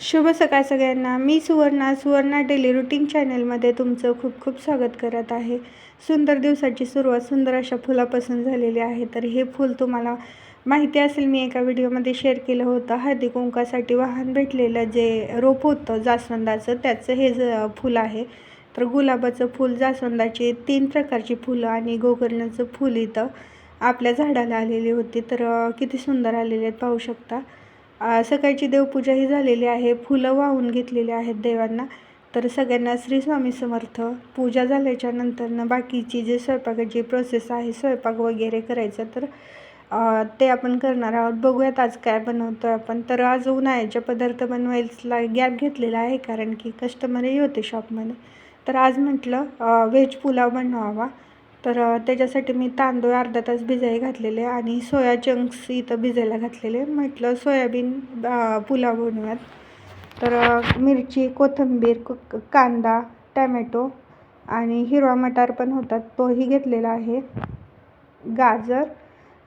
शुभ सकाळ सगळ्यांना. मी सुवर्णा सुवर्णा डेली रुटीन चॅनलमध्ये तुमचं खूप खूप स्वागत करत आहे. सुंदर दिवसाची सुरुवात सुंदर अशा फुलापासून झालेली आहे. तर हे फूल तुम्हाला माहिती असेल मी एका व्हिडिओमध्ये शेअर केलं होतं. हळदी कुंकासाठी वाहन भेटलेलं जे रोप होतं जास्वंदाचं त्याचं हे ज फूल आहे. तर गुलाबाचं फूल जास्वंदाची तीन प्रकारची फुलं आणि गोकर्णाचं फूल इथं आपल्या झाडाला आलेली होती. तर किती सुंदर आलेले आहेत पाहू शकता. सकाळची देवपूजा ही झालेली आहे. फुलं वाहून घेतलेली आहेत देवांना. तर सगळ्यांना श्री स्वामी समर्थ. पूजा झाल्याच्या नंतरनं बाकीची जे स्वयंपाकाची प्रोसेस आहे स्वयंपाक वगैरे करायचं तर ते आपण करणार आहोत. बघूयात आज काय बनवतो आपण. तर आज उन्हाळ्याचे पदार्थ बनवायला गॅप घेतलेला आहे कारण की कस्टमरही होते शॉपमध्ये तर आज म्हटलं व्हेज पुलाव बनवावा. तर त्याच्यासाठी मी तांदूळ अर्धा तास भिजाय घातलेले आणि सोया चंक्स इथं भिजायला घातलेले. म्हटलं सोयाबीन पुलाव बनवूयात. तर मिरची कोथिंबीर क- कांदा टॅमॅटो आणि हिरवा मटार पण होतात. तोही घेतलेला आहे. गाजर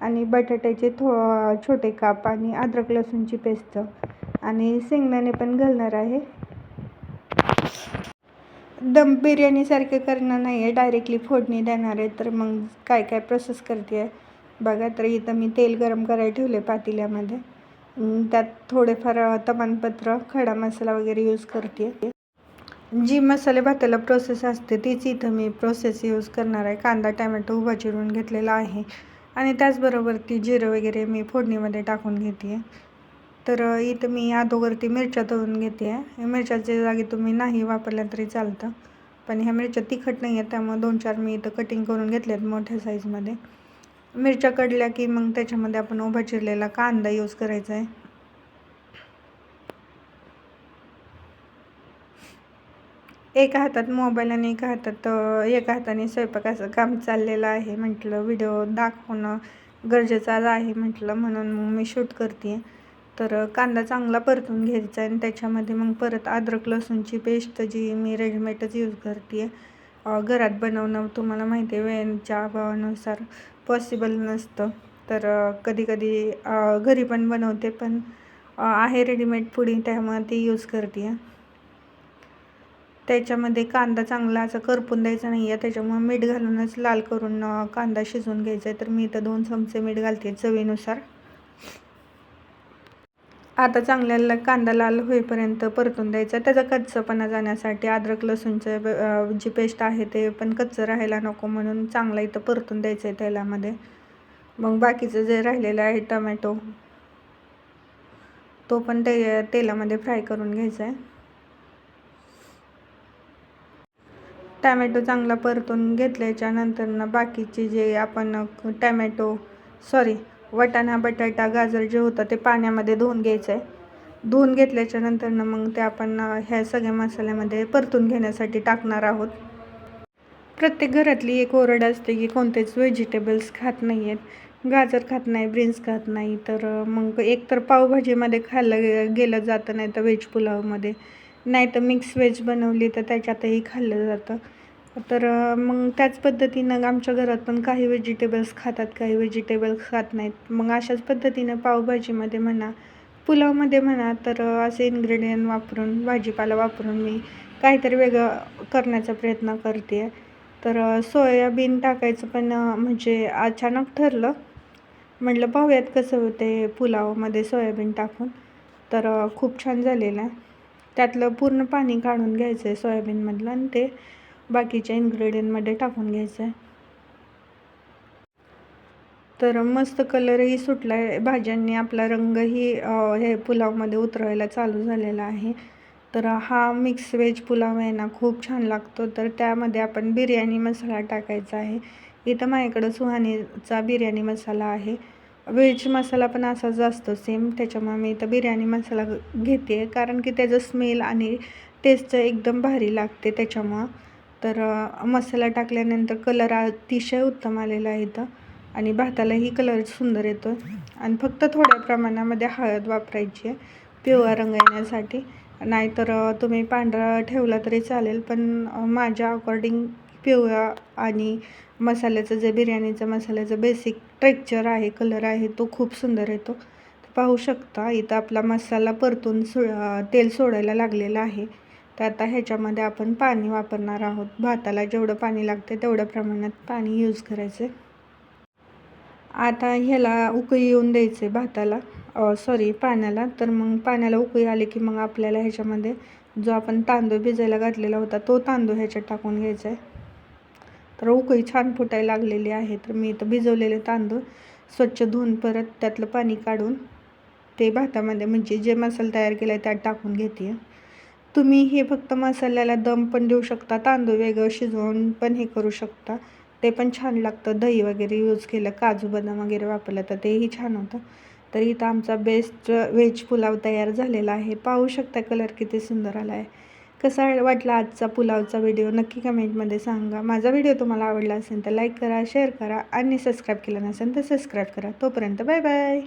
आणि बटाट्याचे थो छोटे काप आणि अद्रक लसूणची पेस्ट. आणि शेंगदाणे पण घालणार आहे. दम बिर्याणीसारखं करणं नाही आहे डायरेक्टली फोडणी देणार आहे तर मग काय काय प्रोसेस करते? आहे बघा तर इथं मी तेल गरम करायला ठेवले पातेल्यामध्ये. त्यात थोडेफार तमानपत्र खडा मसाला वगैरे यूज करते. जी मसाले भाताला प्रोसेस असते तीच इथं मी प्रोसेस यूज करणार आहे. कांदा टॅमॅटो उभा चिरून घेतलेला आहे. आणि त्याचबरोबर ती जिरं वगैरे मी फोडणीमध्ये टाकून घेते. तर इथं मी अगोदरती मिरच्या तळून घेते. आहे मिरच्याच्या जागी तुम्ही नाही वापरल्या तरी चालतं. पण ह्या मिरच्या तिखट नाही आहेत त्यामुळे दोन चार मी इथं कटिंग करून घेतल्यात मोठ्या साईजमध्ये मिरच्या कडल्या की मग त्याच्यामध्ये आपण उभा चिरलेला कांदा यूज करायचा आहे. एका हातात मोबाईल आणि एका हातात एका हाताने स्वयंपाकाचं काम चाललेलं आहे म्हटलं व्हिडिओ दाखवणं गरजेचं आहे म्हटलं म्हणून मग मी शूट करते. तर कांदा चांगला परतून घ्यायचा आणि त्याच्यामध्ये मग परत अद्रक लसूणची पेस्ट जी मी रेडीमेडच यूज करते घरात बनवणं तुम्हाला माहिती आहे वेळेच्या अभावानुसार पॉसिबल नसतं. तर कधी कधी घरी पण बनवते पण आहे रेडीमेड पुडी त्यामुळे ती यूज करते. त्याच्यामध्ये कांदा चांगला असा करपून द्यायचा नाही आहे त्याच्यामुळे मीठ घालूनच लाल करून कांदा शिजवून घ्यायचा आहे. तर मी इथं दोन चमचे मीठ घालते चवीनुसार. आता चांगल्याला कांदा लाल होईपर्यंत परतून द्यायचा. त्याचा कच्चपणा जाण्यासाठी अद्रक लसूणचं जी पेस्ट आहे ते पण कच्चं राहायला नको म्हणून चांगला इथं परतून द्यायचं आहे तेलामध्ये. मग बाकीचं जे राहिलेलं आहे टमॅटो तो पण ते तेलामध्ये फ्राय करून घ्यायचा आहे टॅमॅटो चांगला परतून घेतल्याच्या नंतरनं बाकीचे जे आपण टॅमॅटो सॉरी वटाणा बटाटा गाजर जे होतं ते पाण्यामध्ये धुवून घ्यायचं आहे धुवून घेतल्याच्या नंतरनं मग ते आपण ह्या सगळ्या मसाल्यामध्ये परतून घेण्यासाठी टाकणार आहोत. प्रत्येक घरातली एक ओरड असते की कोणतेच व्हेजिटेबल्स खात नाही आहेत गाजर खात नाही बीन्स खात नाही तर मग एक तर पावभाजीमध्ये खाल्लं गे- गेलं जातं नाही तर व्हेज पुलावमध्ये. नाही तर मिक्स व्हेज बनवली तर त्याच्यातही खाल्लं जातं. तर मग त्याच पद्धतीनं आमच्या घरात पण काही व्हेजिटेबल्स खातात काही व्हेजिटेबल्स खात नाहीत. मग अशाच पद्धतीनं पावभाजीमध्ये म्हणा पुलावमध्ये म्हणा तर असे इन्ग्रेडियंट वापरून भाजीपाला वापरून मी काहीतरी वेगळं करण्याचा प्रयत्न करते. तर सोयाबीन टाकायचं पण म्हणजे अचानक ठरलं. म्हटलं पाहूयात कसं होते पुलावमध्ये सोयाबीन टाकून. तर खूप छान झालेलं आहे. त्यातलं पूर्ण पाणी काढून घ्यायचं आहे सोयाबीनमधलं आणि ते बाकीच्या इन्ग्रेडियंटमध्ये टाकून घ्यायचं आहे तर मस्त कलरही सुटला आहे भाज्यांनी आपला रंगही हे पुलावमध्ये उतरवायला चालू झालेला आहे. तर हा मिक्स व्हेज पुलाव आहे ना खूप छान लागतो. तर त्यामध्ये आपण बिर्याणी मसाला टाकायचा आहे. इथं माझ्याकडं सुहानीचा बिर्याणी मसाला आहे. व्हेज मसाला पण असाच असतो सेम त्याच्यामुळे मी इथं बिर्याणी मसाला घेते कारण की त्याचं स्मेल आणि टेस्ट एकदम भारी लागते त्याच्यामुळं. तर मसाला टाकल्यानंतर कलर अतिशय उत्तम आलेला आहे इथं आणि भातालाही कलर सुंदर येतो आणि फक्त थोड्या प्रमाणामध्ये हळद वापरायची आहे पिवळा रंग येण्यासाठी. नाहीतर तुम्ही पांढरा ठेवला तरी चालेल पण माझ्या अकॉर्डिंग पिवळा आणि मसाल्याचं जे बिर्याणीचं मसाल्याचं बेसिक टेक्चर आहे कलर आहे तो खूप सुंदर येतो. पाहू शकता इथं आपला मसाला परतून सो तेल सोडायला लागलेलं आहे. तर आता ह्याच्यामध्ये आपण पाणी वापरणार आहोत. भाताला जेवढं पाणी लागते तेवढ्या प्रमाणात पाणी यूज करायचं आता ह्याला उकळी येऊन द्यायचे भाताला. सॉरी पाण्याला. तर मग पाण्याला उकळी आली की मग आपल्याला ह्याच्यामध्ये जो आपण तांदूळ भिजायला घातलेला होता तो तांदूळ ह्याच्यात टाकून घ्यायचा आहे तर उकळी छान फुटायला लागलेली आहे. तर मी इथं भिजवलेले तांदूळ स्वच्छ धुवून परत त्यातलं पाणी काढून ते भातामध्ये म्हणजे जे मसाला तयार केला आहे त्यात टाकून घेते तुम्ही हे फक्त मसाल्याला दम पण देऊ शकता तांदूळ वेगळं शिजवून पण हे करू शकता. ते पण छान लागतं. दही वगैरे यूज केलं काजू बदाम वगैरे वापरलं तर तेही छान होतं. तर इथं आमचा बेस्ट व्हेज पुलाव तयार झालेला आहे. पाहू शकता कलर किती सुंदर आला आहे कसा वाटला आजचा पुलावचा व्हिडिओ नक्की कमेंटमध्ये सांगा. माझा व्हिडिओ तुम्हाला आवडला असेल तर लाईक करा शेअर करा आणि सबस्क्राईब केलं नसेल तर सबस्क्राईब करा. तोपर्यंत बाय बाय